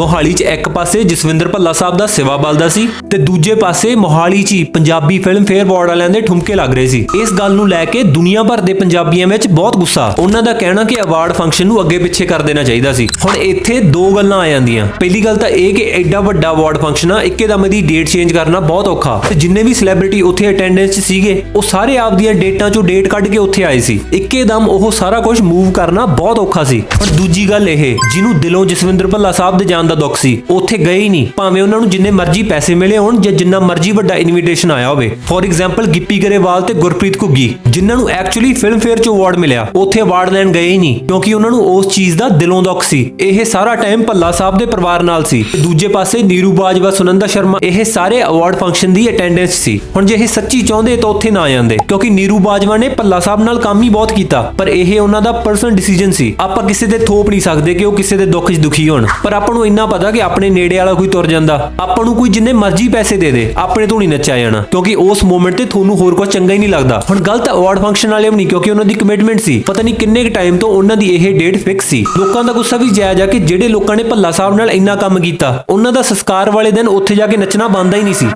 ਮੋਹਾਲੀ 'ਚ ਇੱਕ ਪਾਸੇ ਜਸਵਿੰਦਰ ਭੱਲਾ ਸਾਹਿਬ ਦਾ ਸੇਵਾ ਬਲਦਾ ਸੀ ਤੇ ਦੂਜੇ ਪਾਸੇ ਮੋਹਾਲੀ 'ਚ ਹੀ ਪੰਜਾਬੀ ਫਿਲਮ ਫੇਅਰ ਅਵਾਰਡ ਵਾਲਿਆਂ ਦੇ ਠੁਮਕੇ ਲੱਗ ਰਹੇ ਸੀ। ਇਸ ਗੱਲ ਨੂੰ ਲੈ ਕੇ ਦੁਨੀਆ ਭਰ ਦੇ ਪੰਜਾਬੀਆਂ ਵਿੱਚ ਬਹੁਤ ਗੁੱਸਾ। ਉਹਨਾਂ ਦਾ ਕਹਿਣਾ ਕਿ ਅਵਾਰਡ ਫੰਕਸ਼ਨ ਨੂੰ ਅੱਗੇ ਪਿੱਛੇ ਕਰ ਦੇਣਾ ਚਾਹੀਦਾ ਸੀ। ਹੁਣ ਇੱਥੇ ਦੋ ਗੱਲਾਂ ਆ ਜਾਂਦੀਆਂ। ਪਹਿਲੀ ਗੱਲ ਤਾਂ ਇਹ ਕਿ ਐਡਾ ਵੱਡਾ ਅਵਾਰਡ ਫੰਕਸ਼ਨ ਆ, ਇੱਕਦਮ ਦੀ ਡੇਟ ਚੇਂਜ ਕਰਨਾ ਬਹੁਤ ਔਖਾ। ਤੇ ਜਿੰਨੇ ਵੀ ਸੈਲੀਬ੍ਰਿਟੀ ਉੱਥੇ ਅਟੈਂਡੈਂਸ 'ਚ ਸੀਗੇ, ਉਹ ਸਾਰੇ ਆਪ ਦੀਆਂ ਡੇਟਾਂ 'ਚੋਂ ਡੇਟ ਕੱਢ ਕੇ ਉੱਥੇ ਆਏ ਸੀ। ਇੱਕੇਦਮ ਉਹ ਸਾਰਾ ਕੁਝ ਮੂਵ ਕਰਨਾ ਬਹੁਤ ਔਖਾ ਸੀ। ਪਰ ਦੂਜੀ ਗੱਲ ਇਹ, ਜਿਹਨੂੰ ਦਿਲੋਂ ਜਸਵਿੰਦਰ ਭੱਲਾ ਸਾਹਿਬ ਦੇ ਜਾਣ ਦਾ ਦੁੱਖ ਸੀ। ਉੱਥੇ ਗਏ ਹੀ ਨਹੀਂ। ਭਾਵੇਂ ਉਹਨਾਂ ਨੂੰ ਜਿੰਨੇ ਮਰਜ਼ੀ ਪੈਸੇ ਮਿਲੇ ਹੋਣ ਜਾਂ ਜਿੰਨਾ ਮਰਜ਼ੀ ਵੱਡਾ ਇਨਵੀਟੇਸ਼ਨ ਆਇਆ ਹੋਵੇ। ਫੋਰ ਐਗਜ਼ਾਮਪਲ ਗਿੱਪੀ ਗਰੇਵਾਲ ਤੇ ਗੁਰਪ੍ਰੀਤ ਘੁੱਗੀ, ਜਿਨ੍ਹਾਂ ਨੂੰ ਐਕਚੁਅਲੀ ਫਿਲਮ ਫੇਅਰ 'ਚ ਅਵਾਰਡ ਮਿਲਿਆ। ਉੱਥੇ ਅਵਾਰਡ ਲੈਣ ਗਏ ਹੀ ਨਹੀਂ, ਕਿਉਂਕਿ ਉਹਨਾਂ ਨੂੰ ਉਸ ਚੀਜ਼ ਦਾ ਦਿਲੋਂ ਦੁੱਖ ਸੀ। ਇਹ ਸਾਰਾ ਟਾਈਮ ਭੱਲਾ ਸਾਹਿਬ ਦੇ ਪਰਿਵਾਰ ਨਾਲ ਸੀ। ਤੇ ਦੂਜੇ ਪਾਸੇ, ਨੀਰੂ ਬਾਜਵਾ, ਸੁਨੰਦਾ ਸ਼ਰਮਾ, ਇਹ ਸਾਰੇ ਅਵਾਰਡ ਫੰਕਸ਼ਨ ਦੀ ਅਟੈਂਡੈਂਸ ਸੀ। ਹੁਣ ਜੇ ਇਹ ਸੱਚੀ ਚਾਹੁੰਦੇ ਤਾਂ ਉੱਥੇ ਨਾ ਜਾਂਦੇ, ਕਿਉਂਕਿ ਨੀਰੂ ਬਾਜਵਾ ਨੇ ਭੱਲਾ ਸਾਹਿਬ ਨਾਲ ਕੰਮ ਹੀ ਬਹੁਤ ਕੀਤਾ। ਪਰ ਇਹ ਉਹਨਾਂ ਦਾ ਪਰਸਨਲ ਡਿਸੀਜਨ ਸੀ। ਆਪਾਂ ਕਿਸੇ ਦੇ ਥੋਪ ਨਹੀਂ ਸਕਦੇ ਕਿ ਉਹ ਕਿਸੇ ਦੇ ਦੁੱਖ 'ਚ ਦੁਖੀ ਹੋਣ। ਪਰ ਆਪਾਂ ਨੂੰ ਇੰਨਾ ਇੰਨਾ ਪਤਾ ਕਿ ਆਪਣੇ ਨੇੜੇ ਵਾਲਾ ਕੋਈ ਤੁਰ ਜਾਂਦਾ। ਆਪਾਂ ਨੂੰ ਕੋਈ ਜਿੰਨੇ ਮਰਜ਼ੀ ਪੈਸੇ ਦੇ ਦੇ, ਆਪਣੇ ਤੋਂ ਨਹੀਂ ਨੱਚਿਆ ਜਾਣਾ। ਕਿਉਂਕਿ ਉਸ ਮੂਮੈਂਟ ਤੇ ਤੁਹਾਨੂੰ ਹੋਰ ਕੁਝ ਚੰਗਾ ਹੀ ਨਹੀਂ ਲੱਗਦਾ। ਹੁਣ ਗਲਤ ਅਵਾਰਡ ਫੰਕਸ਼ਨ ਵਾਲੇ ਵੀ ਨਹੀਂ, ਕਿਉਂਕਿ ਉਹਨਾਂ ਦੀ ਕਮਿਟਮੈਂਟ ਸੀ। ਪਤਾ ਨਹੀਂ ਕਿੰਨੇ ਕੁ ਟਾਈਮ ਤੋਂ ਉਹਨਾਂ ਦੀ ਇਹ ਡੇਟ ਫਿਕਸ ਸੀ। ਲੋਕਾਂ ਦਾ ਗੁੱਸਾ ਵੀ ਜਾਇਜ਼ ਆ ਕਿ ਜਿਹੜੇ ਲੋਕਾਂ ਨੇ ਭੱਲਾ ਸਾਹਿਬ ਨਾਲ ਇੰਨਾ ਕੰਮ ਕੀਤਾ, ਉਹਨਾਂ ਦਾ ਸੰਸਕਾਰ ਵਾਲੇ ਦਿਨ ਉੱਥੇ ਜਾ ਕੇ ਨੱਚਣਾ ਬੰਦਾ ਹੀ ਨਹੀਂ ਸੀ।